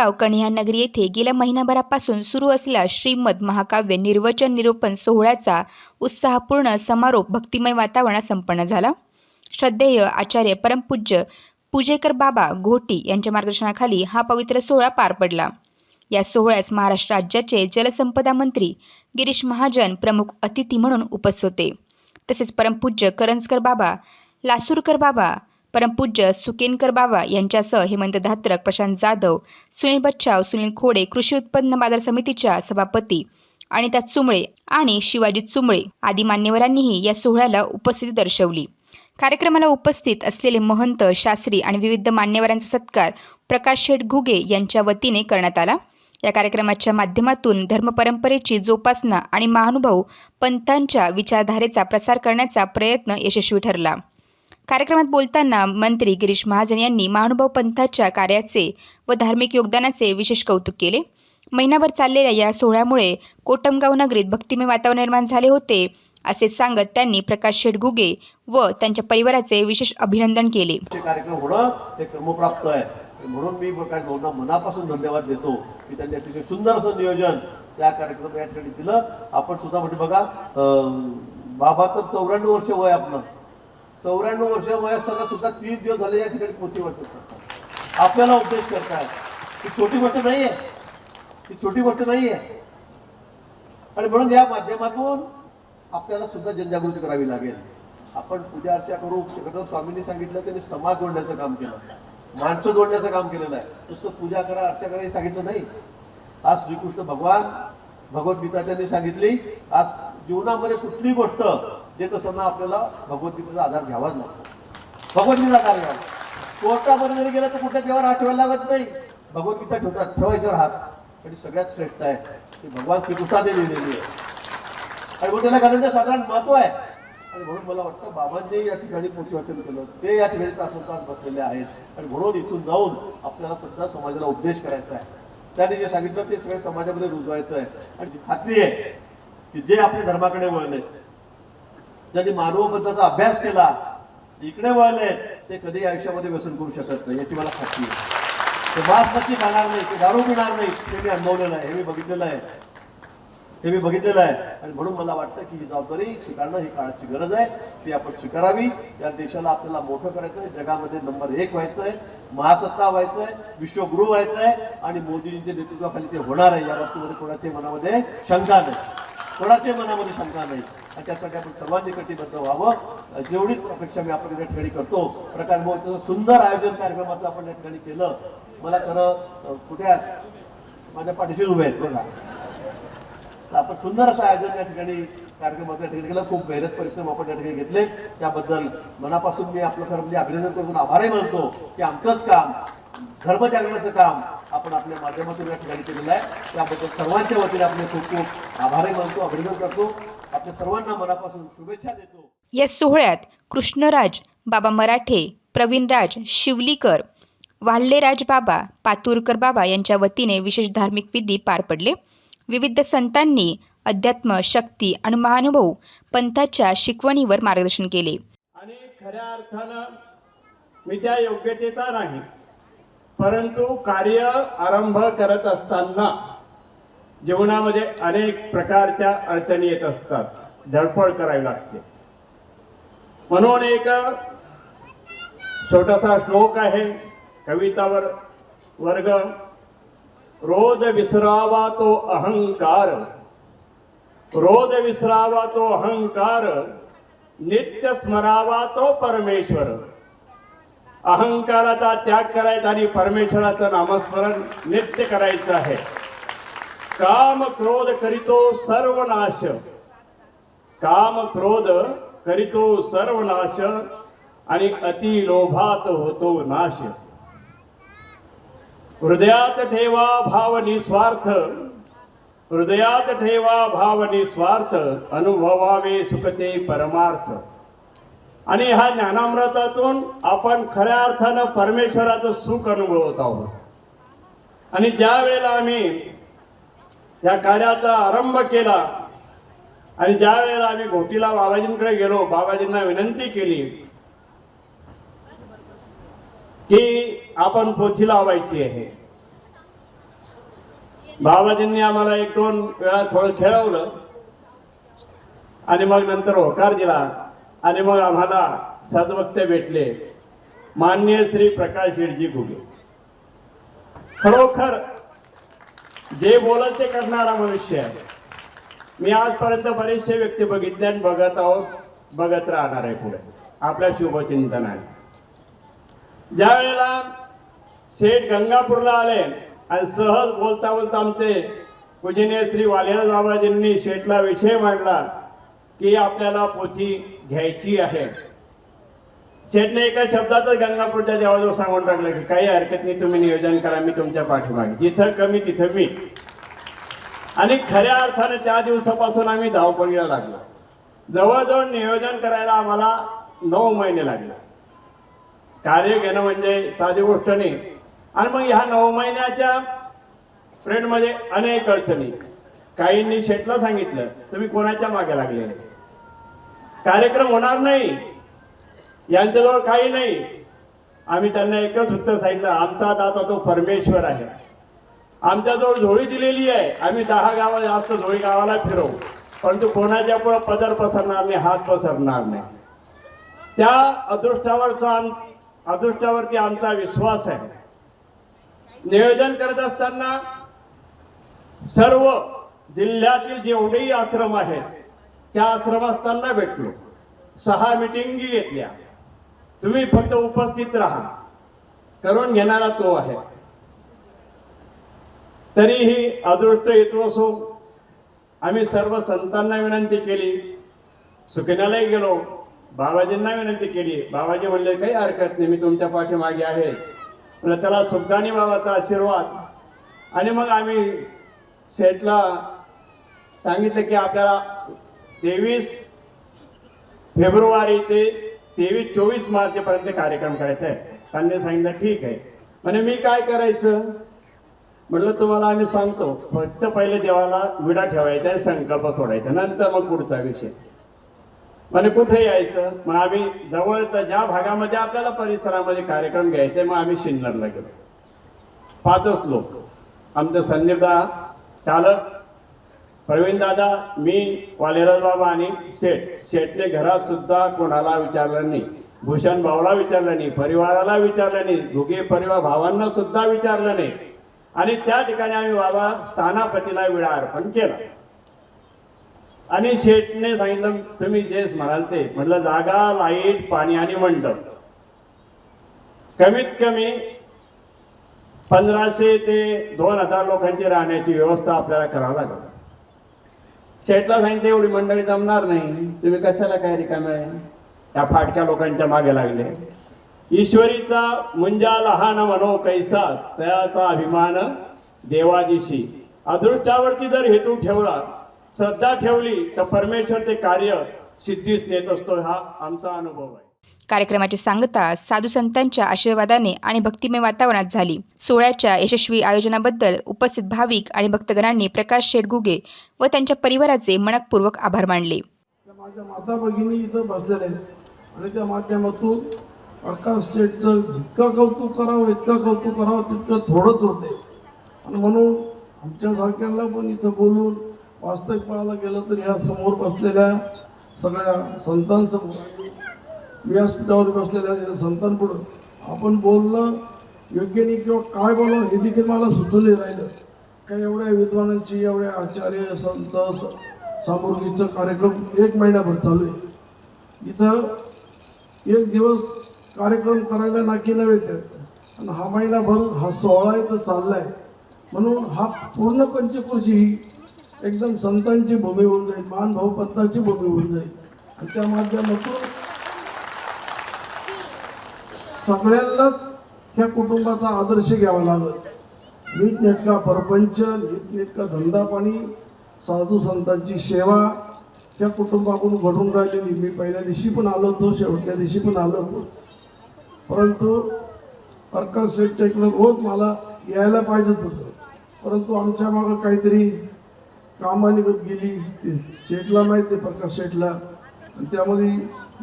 कोटमगाव कन्या नगरी येथे गेल्या महिनाभरापासून सुरू असलेला श्रीमद महाकाव्य निर्वचन निरूपण सोहळ्याचा उत्साहपूर्ण समारोप भक्तिमय वातावरणात संपन्न झाला. श्रद्धेय आचार्य परमपूज्य पूजेकर बाबा घोटी यांच्या मार्गदर्शनाखाली हा पवित्र सोहळा पार पडला. या सोहळ्यास महाराष्ट्र राज्याचे जलसंपदा मंत्री गिरीश महाजन प्रमुख अतिथी म्हणून उपस्थित होते. तसेच परमपूज्य करंजकर बाबा लासूरकर बाबा परमपूज्य सुकेनकर बाबा यांच्यासह हेमंत धात्रक प्रशांत जाधव सुनील बच्चाव सुनील खोडे कृषी उत्पन्न बाजार समितीच्या सभापती अनिता चुंबळे आणि शिवाजी चुंबळे आदी मान्यवरांनीही या सोहळ्याला उपस्थिती दर्शवली. कार्यक्रमाला उपस्थित असलेले महंत शास्त्री आणि विविध मान्यवरांचा सत्कार प्रकाश शेठ घुगे यांच्या वतीने करण्यात आला. या कार्यक्रमाच्या माध्यमातून धर्मपरंपरेची जोपासना आणि महानुभाव पंथांच्या विचारधारेचा प्रसार करण्याचा प्रयत्न यशस्वी ठरला. कार्यक्रमात बोलताना मंत्री गिरीश महाजन यांनी महानुभाव पंथाच्या कार्याचे व धार्मिक योगदानाचे विशेष कौतुक केले. महिनाभर चाललेल्या या सोहळ्यामुळे कोटमगाव नगरीत भक्तिमय वातावरण निर्माण झाले होते असे सांगत त्यांनी प्रकाश शेठ घुगे व त्यांच्या परिवाराचे विशेष अभिनंदन केले. कार्यक्रम होणं हे क्रमप्राप्त आहे. म्हणून मी प्रकाश भाऊंना मनापासून धन्यवाद देतो. की त्यांनी अतिशय सुंदर असं नियोजन त्या कार्यक्रम या ठिकाणी दिलं. आपण सुद्धा म्हणजे बघा बाबा तर चौऱ्याण्णव वर्ष वय आपलं. चौऱ्याण्णव वर्ष वय असताना सुद्धा तीस दिवस झाले या ठिकाणी पोती वाचत करतात आपल्याला उपदेश करताय ही छोटी गोष्ट नाही आहे ही छोटी गोष्ट नाही आहे आणि म्हणून या माध्यमातून आपल्याला सुद्धा जनजागृती करावी लागेल. आपण पूजा अर्चा करू. जगन्नाथ स्वामींनी सांगितलं त्यांनी समाज जोडण्याचं काम केलं. माणसं जोडण्याचं काम केलेलं आहे. नुसतं पूजा करा अर्चा करा हे सांगितलं नाही. आज श्रीकृष्ण भगवान भगवद्गीता त्यांनी सांगितली. आज जीवनामध्ये कुठली गोष्ट देत असताना आपल्याला भगवद्गीतेचा आधार घ्यावाच लागतो. भगवद्गीतेचा आधार घ्यावा कोर्टामध्ये जरी गेलं तर कुठल्या देवावर हात ठेवायला लागत नाही. भगवद्गीता ठेवतात ठेवायचं हात आणि सगळ्यात श्रेष्ठ आहे ती भगवान श्रीकृष्णाने लिहिलेली आहे. आणि मग त्याला गाण्याचं साधारण महत्त्व आहे. आणि म्हणून मला वाटतं बाबांनी या ठिकाणी पोथी वाचन केलं. ते या ठिकाणी तासोतास बसलेले आहेत. आणि म्हणून इथून जाऊन आपल्याला सुद्धा समाजाला उपदेश करायचा आहे. त्याने जे सांगितलं ते सगळं समाजामध्ये रुजवायचं आहे. आणि खात्री आहे की जे आपल्या धर्माकडे वळलेत ज्यांनी मानवबद्धाचा अभ्यास केला इकडे वळले ते कधी आयुष्यामध्ये व्यसन करू शकत नाही. याची मला खात्री आहे. ते मांस मच्छी खाणार नाही ते दारू पिणार नाही ते मी अनुभवलेलं आहे हे मी बघितलेलं आहे. हे मी बघितलेलं आहे. आणि म्हणून मला वाटतं की ही जबाबदारी स्वीकारणं ही काळाची गरज आहे. ती आपण स्वीकारावी. या देशाला आपल्याला मोठं करायचं आहे जगामध्ये नंबर एक व्हायचं आहे महासत्ता व्हायचं आहे विश्वगुरु व्हायचं आहे आणि मोदीजींच्या नेतृत्वाखाली ते होणार आहे. या बाबतीमध्ये कोणाच्याही मनामध्ये शंका नाही. कोणाच्याही मनामध्ये शंका नाही. आणि त्यासाठी आपण सर्वांनी कटिबद्ध व्हावं. जेवढीच अपेक्षा मी आपण या ठिकाणी करतो. प्रकार भाऊचं सुंदर आयोजन कार्यक्रमाचं आपण या ठिकाणी केलं. मला खरं कुठे माझ्या पाठीशी उभे आहेत बघा. तर आपण सुंदर असं आयोजन या ठिकाणी कार्यक्रमाचं या ठिकाणी केलं. खूप मेहनत परिश्रम आपण या ठिकाणी घेतले. त्याबद्दल मनापासून मी आपलं खरं म्हणजे अभिनंदन करून आभारही मानतो की आमचंच काम धर्मजागरणाचं काम आपण आपल्या माध्यमातून या ठिकाणी केलेलं आहे. त्याबद्दल सर्वांच्या वतीने आपले खूप खूप आभारही मानतो अभिनंदन करतो. आपल्या सर्वांना मनापासून शुभेच्छा देतो. या सोहळ्यात कृष्णराज बाबा मराठे प्रवीणराज शिवलीकर वाल्हेराज बाबा पातूरकर बाबा यांच्या वतीने विशेष धार्मिक विधी पार पडले. विविध संतांनी अध्यात्म शक्ती आणि महानुभव पंथाच्या शिकवणीवर मार्गदर्शन केले. आणि खऱ्या अर्थानं मी त्या योग्यतेचा नाही परंतु कार्य आरंभ करत असताना जीवनामध्ये अनेक प्रकारच्या अडचणी येत असतात. धडपड करावी लागते. म्हणून एक छोटासा श्लोक आहे. कवितावर वर्ग. रोज विसरावा तो अहंकार. रोज विसरावा तो अहंकार. नित्य स्मरावा तो परमेश्वर. अहंकाराचा त्याग करायचा आणि परमेश्वराचं नामस्मरण नित्य करायचं आहे. काम क्रोध करीतो सर्वनाश. काम क्रोध करीतो सर्वनाश आणि अति लोभात होतो नाश. हृदयात ठेवा भाव निस्वार्थ हृदयात ठेवा भाव निस्वार्थ अनुभवावे सुखते परमार्थ. आणि ह्या ज्ञानामृतातून आपण खऱ्या अर्थानं परमेश्वराचं सुख अनुभवत आहोत. आणि ज्या वेळेला आम्ही या कार्याचा आरंभ केला. आणि ज्या वेळेला आम्ही घोटीला बाबाजींकडे गेलो बाबाजींना विनंती केली की आपण पोथी लावायची आहे. बाबाजींनी आम्हाला एक दोन वेळा थोडं खेळवलं आणि मग नंतर होकार दिला आणि मग आम्हाला सद्वक्ते भेटले. मान्य श्री प्रकाश शेठजी घुगे. खरोखर जे बोलत ते करणारा मनुष्य आहे. मी आजपर्यंत बरेचसे व्यक्ती बघितले आणि बघत आहोत बघत राहणार आहे पुढे. आपल्या शुभचिंतनाने ज्या वेळेला शेठ गंगापूरला आले आणि सहज बोलता बोलता आमचे पूजनीय श्री वालेराज बाबाजींनी शेठला विषय मांडला की आपल्याला पोथी घ्यायची आहे. शेठने एका शब्दातच गंगापूरच्या देवाजवळ सांगून टाकलं की काही हरकत नाही तुम्ही नियोजन करा मी तुमच्या पाठीमागे. जिथं कमी तिथं मी. आणि खऱ्या अर्थाने त्या दिवसापासून आम्ही धावपळीला लागलो. जवळजवळ नियोजन करायला आम्हाला नऊ महिने लागले. कार्य घेणं म्हणजे साधी गोष्ट नाही. आणि मग ह्या नऊ महिन्याच्या पिरियडमध्ये अनेक अडचणी. काहींनी शेटला सांगितलं तुम्ही कोणाच्या मागे लागले? कार्यक्रम होणार नाही. यांच्याजवळ काही नाही. आम्ही त्यांना एकच उत्तर सांगितलं आमचा दाता तो परमेश्वर आहे. आमच्याजवळ झोळी दिलेली आहे. आम्ही दहा गावा जास्त झोळी गावाला फिरवू. परंतु कोणाच्या पुढे पदर पसरणार नाही हात पसरणार नाही. त्या अदृष्टावरचा आम अदृष्टावरती आमचा विश्वास आहे. नियोजन करत असताना सर्व जिल्ह्यातील जेवढेही आश्रम आहेत त्या आश्रमस्थांना भेटलो. सहा मिटिंगी घेतल्या. तुम्ही फक्त उपस्थित राहा. करून घेणारा तो आहे. तरीही अदृष्ट येतो असो आम्ही सर्व संतांना विनंती केली. सुखिनालाही गेलो. बाबाजींना विनंती केली. बाबाजी म्हणले काही हरकत नाही मी तुमच्या पाठीमागे आहेच म्हणलं त्याला सुखदानी बाबाचा आशीर्वाद. आणि मग आम्ही शेठला सांगितलं की आपल्याला तेवीस फेब्रुवारी ते तेवीस चोवीस मार्चपर्यंत कार्यक्रम करायचा आहे. त्यांनी सांगितलं ठीक आहे. म्हणजे मी काय करायचं? म्हटलं तुम्हाला आम्ही सांगतो. फक्त पहिले देवाला विडा ठेवायचा आणि संकल्प सोडायचा. नंतर मग पुढचा विषय. म्हणजे कुठे यायचं? मग आम्ही जवळचा ज्या भागामध्ये आपल्याला परिसरामध्ये कार्यक्रम घ्यायचे मग आम्ही सिन्नरला गेलो. पाचच लोक. आमचं संदीपदा चालक प्रवीण दादा मी वालेराज बाबा आणि शेठ. शेठने घरात सुद्धा कोणाला विचारलं नाही. भूषण भाऊला विचारलं नाही. परिवाराला विचारलं नाही. दोघे परिवार भावांना सुद्धा विचारलं नाही. आणि त्या ठिकाणी आम्ही बाबा स्थानापतीला विळा अर्पण केला. आणि शेठने सांगितलं तुम्ही जेच म्हणाल ते. म्हटलं जागा लाइट पाणी आणि मंडप. कमीत कमी पंधराशे ते दोन हजार लोकांची राहण्याची व्यवस्था आपल्याला करावी लागेल. शेठला सांगितलं एवढी मंडळी जमणार नाही. तुम्ही कशाला काय रिकामे या फाटक्या लोकांच्या मागे लागले. ईश्वरीचा मुंजा लहान मनो कैसा त्याचा अभिमान देवादिशी. अदृष्टावरती जर हेतू ठेवला श्रद्धा ठेवली तर परमेश्वर ते कार्य सिद्धीस नेत असतो हा आमचा अनुभव आहे. कार्यक्रमाची सांगता साधू संतांच्या आशीर्वादाने आणि भक्तिमय वातावरणात झाली. सोहळ्याच्या यशस्वी आयोजनाबद्दल उपस्थित भाविक आणि भक्तगणांनी प्रकाश शेडगुगे व त्यांच्या परिवाराचे मनपूर्वक आभार मानले. माझ्या माता भगिनी इथं बसलेल्या आहेत. आणि त्या माध्यमातून प्रकाश शेठचं जितकं कौतुक करावं इतकं कौतुक करावं तितकं थोडंच होते. आणि म्हणून आमच्यासारख्यांना पण इथं बोलून वास्तविक पाहायला गेलं तर ह्या समोर बसलेल्या सगळ्या संतांसमोर व्यासपीठावर बसलेल्या संतांपुढं. आपण बोलणं योग्य नाही किंवा काय बोलावं हे देखील मला सुचून नाही राहिलं. काय एवढ्या विद्वानांची एवढ्या आचार्य संत स- सामुग्रीचं कार्यक्रम एक महिनाभर चालू आहे. इथं एक दिवस कार्यक्रम करायला नाकी नव्हे त्यात आणि हा महिनाभर हा सोहळा इथं आहे म्हणून हा पूर्ण पंचकृषी ही एकदम संतांची भूमी होऊन जाईल महान भाऊ पत्ताची भूमी होऊन जाईल. आणि त्या माध्यमातून सगळ्यांनाच ह्या कुटुंबाचा आदर्श घ्यावा लागत नीटनेटका परपंच नीटनेटका धंदा पाणी साधू संतांची सेवा ह्या कुटुंबाकडून घडून राहिलेली. मी पहिल्या दिवशी पण आलो होतो शेवटच्या दिवशी पण आलो होतो. परंतु प्रकाश सेठच्या इकडं रोज मला यायला पाहिजेच होतं. परंतु आमच्या मागं काहीतरी कामानिगत गेली. ते शेठला माहिती आहे प्रकाश शेठला. आणि त्यामध्ये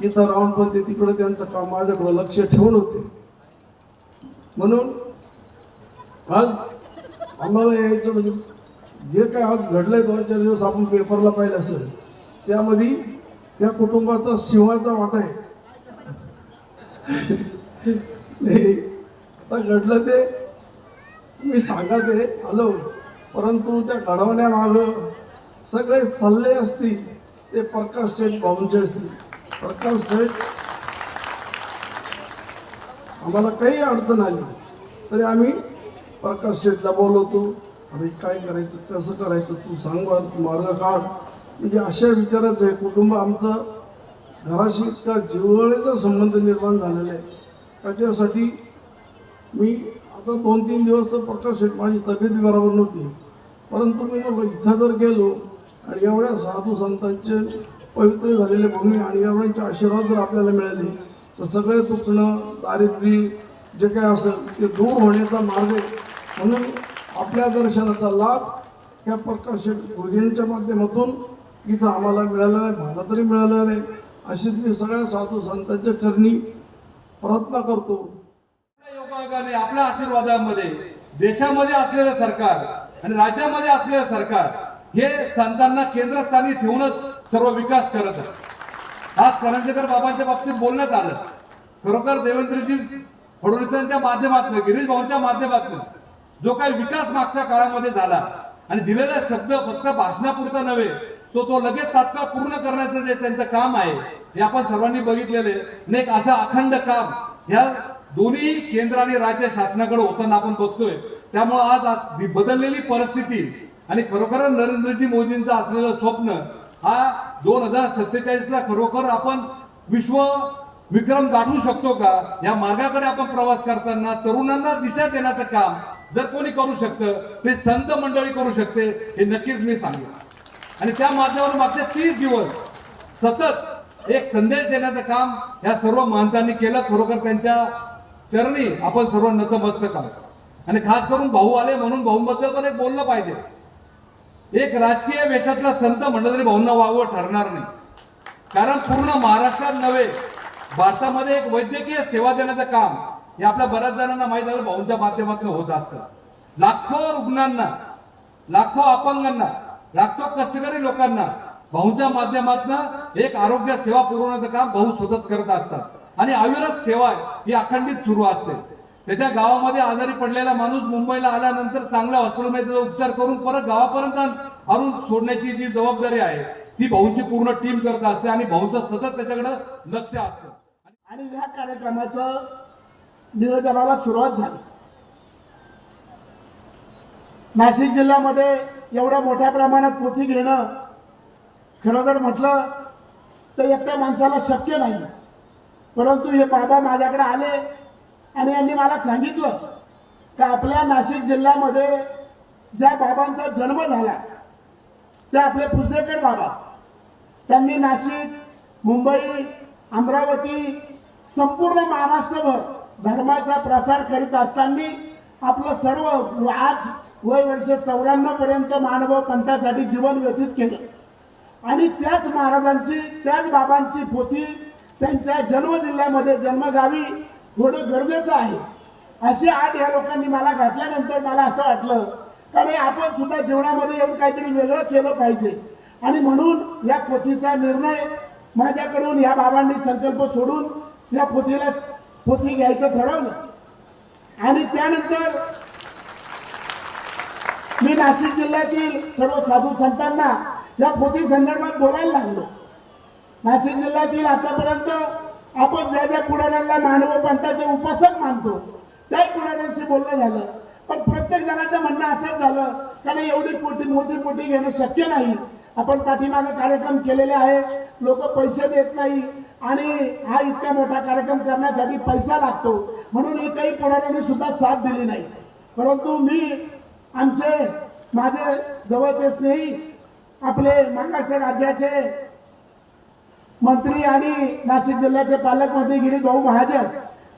इथं राहून पण ते तिकडं त्यांचं काम माझ्याकडं लक्ष ठेवून होते. म्हणून आज आम्हाला यायचं म्हणजे जे काय आज घडलंय दोन चार दिवस आपण पेपरला पाहिलं असेल त्यामध्ये या कुटुंबाचा सिंहाचा वाटा आहे. नाही, आता घडलं ते मी सांगा ते आलो परंतु त्या घडवण्यामागं सगळे सल्ले असतील ते प्रकाश शेठ बाबूंचे असतील. प्रकाश शेठ आम्हाला काही अडचण आली तरी आम्ही प्रकाश शेठला बोलवतो अरे काय करायचं कसं करायचं तू सांग तू मार्ग काढ. म्हणजे अशा विचाराचं आहे कुटुंब आमचं घराशी इतका जिव्हाळ्याचा संबंध निर्माण झालेला आहे. त्याच्यासाठी मी आता दोन तीन दिवस तर प्रकाश शेठ माझी तब्येत बरोबर नव्हती. परंतु मी मग इथं जर गेलो आणि एवढ्या साधू संतांचे पवित्र झालेली भूमी आणि एवढ्यांचे आशीर्वाद जर आपल्याला मिळाले तर सगळे दुखणं दारिद्र्य जे काय असेल ते दूर होण्याचा मार्ग म्हणून आपल्या दर्शनाचा लाभ या प्रकाश गुरुजींच्या माध्यमातून इथं आम्हाला मिळालेला आहे मला तरी मिळाला आहे अशीच मी सगळ्या साधू संतांच्या चरणी प्रार्थना करतो. योगायोगाने आपल्या आशीर्वादामध्ये देशामध्ये असलेलं सरकार आणि राज्यामध्ये असलेलं सरकार हे संतांना केंद्रस्थानी ठेवूनच सर्व विकास करत आहे. आज करंजेकर बाबांच्या बाबतीत बोलण्यात आलं. खरोखर देवेंद्रजी फडणवीसांच्या माध्यमातून गिरीश भाऊंच्या माध्यमातून जो काही विकास मागच्या काळामध्ये झाला आणि दिलेला शब्द फक्त भाषणापुरता नव्हे तो तो लगेच तात्काळ पूर्ण करण्याचं जे त्यांचं काम आहे हे आपण सर्वांनी बघितलेले आणि एक असं अखंड काम ह्या दोन्ही केंद्र आणि राज्य शासनाकडे होताना आपण बघतोय. त्यामुळे आज बदललेली परिस्थिती आणि खरोखर नरेंद्रजी मोदींचं असलेलं स्वप्न हा दोन हजार सत्तेचाळीसला खरोखर आपण विश्व विक्रम गाठू शकतो का? या मार्गाकडे आपण प्रवास करताना तरुणांना दिशा देण्याचं काम जर कोणी करू शकतं ते संत मंडळी करू शकते हे नक्कीच मी सांगेन. आणि त्या माध्यमातून मागचे तीस दिवस सतत एक संदेश देण्याचं काम या सर्व महंतांनी केलं. खरोखर त्यांच्या चरणी आपण सर्व नतमस्तक आहोत. आणि खास करून भाऊ आले म्हणून भाऊंबद्दल पण एक बोललं पाहिजे. एक राजकीय वेशातला संत म्हणलं तरी भाऊंना वावं ठरणार नाही. कारण पूर्ण महाराष्ट्रात नव्हे भारतामध्ये एक वैद्यकीय सेवा देण्याचं काम हे आपल्या बऱ्याच जणांना माहीत आहे भाऊंच्या माध्यमातून होत असतं. लाखो रुग्णांना लाखो अपंगांना लाखो कष्टकरी लोकांना भाऊंच्या माध्यमातून एक आरोग्य सेवा पुरवण्याचं काम भाऊ सतत करत असतात. आणि आयुर्वेद सेवा ही अखंडित सुरू असते. त्याच्या गावामध्ये आजारी पडलेला माणूस मुंबईला आल्यानंतर चांगल्या हॉस्पिटलमध्ये त्याचा उपचार करून परत गावापर्यंत आणून सोडण्याची जी जबाबदारी आहे ती भाऊंची पूर्ण टीम करत असते आणि भाऊंचं सतत त्याच्याकडे लक्ष असतं. आणि ह्या कार्यक्रमाचं नियोजनाला सुरुवात झाली. नाशिक जिल्ह्यामध्ये एवढ्या मोठ्या प्रमाणात पोथी घेणं खरं जर म्हटलं तर एकट्या माणसाला शक्य नाही. परंतु हे बाबा माझ्याकडे आले आणि यांनी मला सांगितलं का आपल्या नाशिक जिल्ह्यामध्ये ज्या बाबांचा जन्म झाला ते आपले पुजलेकर बाबा त्यांनी नाशिक मुंबई अमरावती संपूर्ण महाराष्ट्रभर धर्माचा प्रसार करीत असताना आपलं सर्व आज वय वर्ष चौऱ्याण्णव पर्यंत मानव पंथासाठी जीवन व्यतीत केलं. आणि त्याच महाराजांची त्याच बाबांची पोथी त्यांच्या जन्म जिल्ह्यामध्ये जन्मगावी होणं गरजेचं आहे. अशी आठ या लोकांनी मला घातल्यानंतर मला असं वाटलं कारण आपण सुद्धा जीवनामध्ये येऊन काहीतरी वेगळं केलं पाहिजे. आणि म्हणून या पोथीचा निर्णय माझ्याकडून या बाबांनी संकल्प सोडून या पोथीला पोथी घ्यायचं ठरवलं. आणि त्यानंतर मी नाशिक जिल्ह्यातील सर्व साधू संतांना या पोथी संदर्भात बोलायला लागलो. नाशिक जिल्ह्यातील आतापर्यंत आपण ज्या ज्या पुढाऱ्यांना मानव पंथाचे उपासक मानतो त्याही पुढाऱ्यांशी बोलणं झालं. पण प्रत्येक जणाचं म्हणणं असंच झालं कारण एवढी पोटी मोठी पोटी घेणं शक्य नाही. आपण पाठीमागे कार्यक्रम केलेले आहे लोक पैसे देत नाही आणि हा इतका मोठा कार्यक्रम करण्यासाठी पैसा लागतो. म्हणून एकही पुढाऱ्यांनी सुद्धा साथ दिली नाही. परंतु मी आमचे माझे जवळचे स्नेही आपले महाराष्ट्र राज्याचे मंत्री आणि नाशिक जिल्ह्याचे पालकमंत्री गिरीश भाऊ महाजन.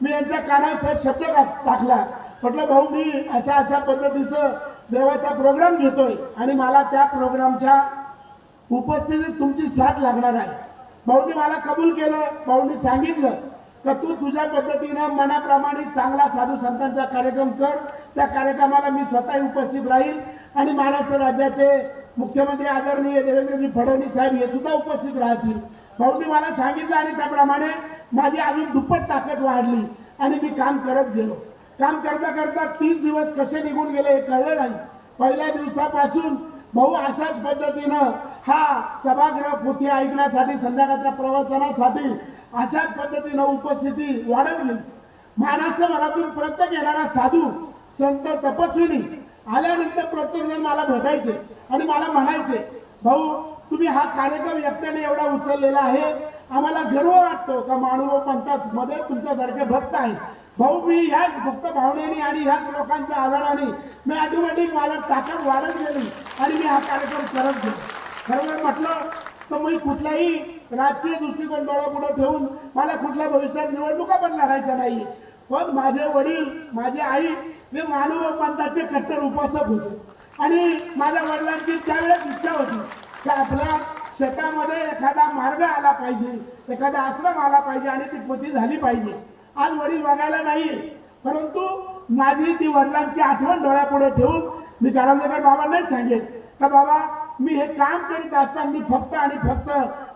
मी यांच्या कानावर शब्द टाकला. म्हटलं भाऊ मी अशा अशा पद्धतीचं देवाचा प्रोग्राम घेतोय आणि मला त्या प्रोग्रामच्या उपस्थितीत तुमची साथ लागणार आहे. भाऊनी मला कबूल केलं भाऊनी सांगितलं का तू तुझ्या पद्धतीनं मनाप्रमाणे चांगला साधू संतांचा कार्यक्रम कर. त्या कार्यक्रमाला मी स्वतः उपस्थित राहील आणि महाराष्ट्र राज्याचे मुख्यमंत्री आदरणीय देवेंद्रजी फडणवीस साहेब हे सुद्धा उपस्थित राहतील. भाऊंनी मला सांगितलं आणि त्याप्रमाणे माझी अजून दुप्पट ताकद वाढली आणि मी काम करत गेलो. काम करता करता तीस दिवस कसे निघून गेले हे कळलं नाही. पहिल्या दिवसापासून भाऊ अशाच पद्धतीनं हा सभागृह पोथी ऐकण्यासाठी संध्याकाळच्या प्रवचनासाठी अशाच पद्धतीनं उपस्थिती वाढत गेली. महाराष्ट्रभरातून प्रत्येक येणारा साधू संत तपस्विनी आल्यानंतर प्रत्येक जण मला भेटायचे आणि मला म्हणायचे भाऊ तुम्ही हा कार्यक्रम एकट्याने एवढा उचललेला आहे. आम्हाला गर्व वाटतो का मानुभाऊ पंथासमध्ये तुमच्यासारखे भक्त आहे भाऊ मी ह्याच भक्त भावनेने आणि ह्याच लोकांच्या आधाराने मी ऑटोमॅटिक माझा ताकद वाढत गेली आणि मी हा कार्यक्रम करत गेलो. खरं जर म्हटलं तर मी कुठलाही राजकीय दृष्टिकोन डोळ्यापुढे ठेवून मला कुठल्या भविष्यात निवडणुका पण लढायच्या नाही पण माझे वडील माझी आई हे मानव पंथाचे कट्टर उपासक होते. आणि माझ्या वडिलांची त्यावेळेस इच्छा होती. की आपला शेतामध्ये एखादा मार्ग आला पाहिजे एखादा आश्रम आला पाहिजे आणि ती पोती झाली पाहिजे. आज वडील बघायला नाहीये परंतु माझी ती वडिलांची आठवण डोळ्यापुढे ठेवून मी कारंजेकर बाबांनाच सांगेन. का बाबा मी हे काम करीत असताना फक्त आणि फक्त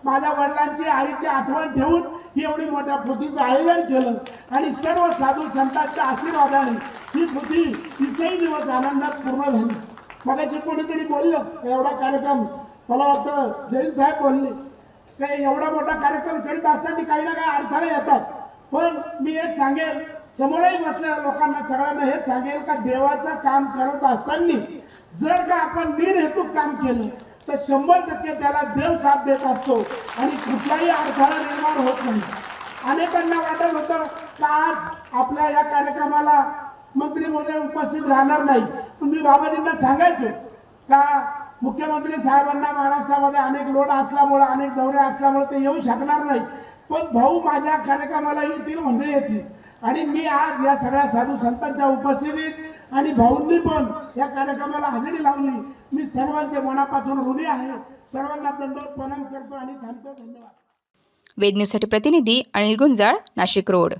माझ्या वडिलांची आईची आठवण ठेवून ही एवढी मोठ्या पोथीचं आयोजन केलं. आणि सर्व साधू संतांच्या आशीर्वादाने ही पोथी तिसही दिवस आनंदात पूर्ण झाली. मगाशी कोणीतरी बोललं एवढा कार्यक्रम मला वाटतं जैन साहेब बोलले काही एवढा मोठा कार्यक्रम करीत असताना काही ना काही अडथळे येतात. पण मी एक सांगेल समोरही बसलेल्या लोकांना सगळ्यांना हेच सांगेल का देवाचं काम करत असताना जर का आपण निर्हेतूक काम केलं तर शंभर टक्के त्याला देव साथ देत असतो आणि कुठलाही अडथळा निर्माण होत नाही. अनेकांना वाटत होतं का आज आपल्या या कार्यक्रमाला मंत्री महोदय उपस्थित राहणार नाही. पण मी बाबाजींना सांगायचो का मुख्यमंत्री साहेबांना महाराष्ट्रामध्ये अनेक लोड असल्यामुळे अनेक दौरे असल्यामुळे ते येऊ शकणार नाही. पण भाऊ माझ्या कार्यक्रमाला येतील म्हणजे येतील. आणि मी आज या सगळ्या साधू संतांच्या उपस्थितीत आणि भाऊंनी पण या कार्यक्रमाला हजेरी लावली. मी सर्वांचे मनापासून ऋणी आहे. सर्वांना दंडोत प्रणाम करतो आणि थांबतो. धन्यवाद. वेद न्यूजसाठी प्रतिनिधी अनिल गुंजाळ नाशिक रोड.